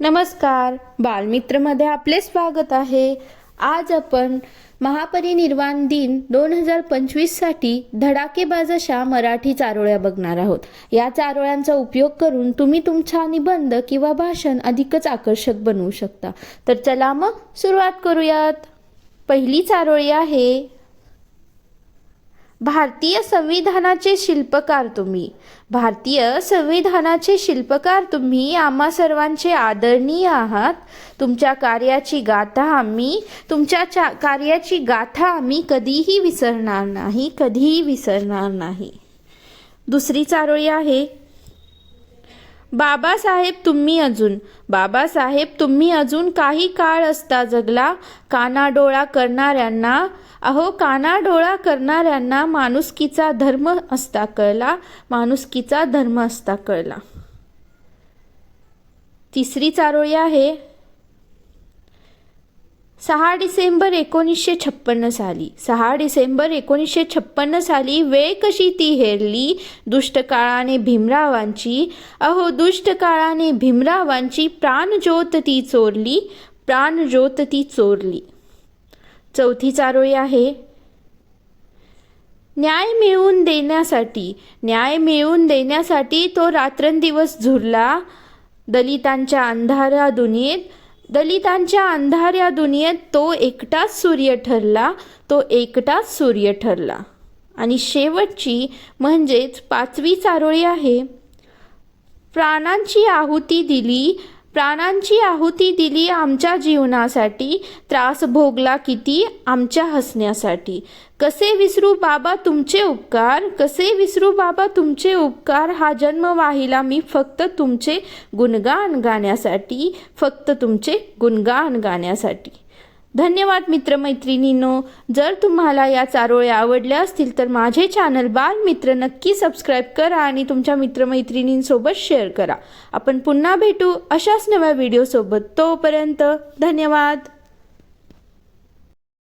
नमस्कार. बालमित्रमध्ये आपले स्वागत आहे. आज आपण महापरिनिर्वाण दिन दोन हजार पंचवीससाठी धडाकेबाज अशा मराठी चारोळ्या बघणार आहोत. या चारोळ्यांचा उपयोग करून तुम्ही तुमचा निबंध किंवा भाषण अधिकच आकर्षक बनवू शकता. तर चला मग सुरुवात करूयात. पहिली चारोळी आहे भारतीय संविधानाचे शिल्पकार तुम्ही. भारतीय संविधानाचे शिल्पकार तुम्ही. आम्हा सर्वांचे आदरणीय आहात. तुमच्या कार्याची गाथा आम्ही तुमच्या कार्याची गाथा आम्ही कधीही विसरणार नाही कधीही विसरणार नाही. दुसरी चारोळी आहे. बाबासाहेब तुम्ही अजून. बाबासाहेब तुम्ही अजून काही काळ असता जगला. कानाडोळा करणाऱ्यांना अहो कानाडोळा करणाऱ्यांना माणुसकीचा धर्म असता कळला. माणुसकीचा धर्म असता कळला. तिसरी चारोळी आहे. सहा डिसेंबर एकोणीसशे छप्पन्न साली. सहा डिसेंबर एकोणीसशे छप्पन्न साली वेळ कशी ती हेरली? दुष्ट काळाने भीमरावांची. अहो दुष्ट काळाने भीमरावांची प्राणज्योत ती चोरली प्राणज्योत ती चोरली. चौथी चारोळी आहे. न्याय मिळवून देण्यासाठी न्याय मिळवून देण्यासाठी तो रात्रंदिवस झुरला. दलितांच्या अंधारा दुनियेत दलितांच्या अंधाऱ्या दुनियेत तो एकटाच सूर्य ठरला तो एकटाच सूर्य ठरला. आणि शेवटची म्हणजेच पाचवी चारोळी आहे. प्राणांची आहुती दिली प्राणांची आहुती दिली आमच्या जीवनासाठी त्रास भोगला किती आमच्या हसण्यासाठी. कसे विसरू बाबा तुमचे उपकार? कसे विसरू बाबा तुमचे उपकार? हा जन्म वाहिला मी फक्त तुमचे गुणगान गाण्यासाठी फक्त तुमचे गुणगान गाण्यासाठी. धन्यवाद मित्रमैत्रिणींनो. जर तुम्हाला या चारोळ्या आवडल्या असतील तर माझे चॅनल बालमित्र नक्की सबस्क्राईब करा आणि तुमच्या मित्रमैत्रिणींसोबत शेअर करा. आपण पुन्हा भेटू अशाच नव्या व्हिडिओसोबत तोपर्यंत धन्यवाद.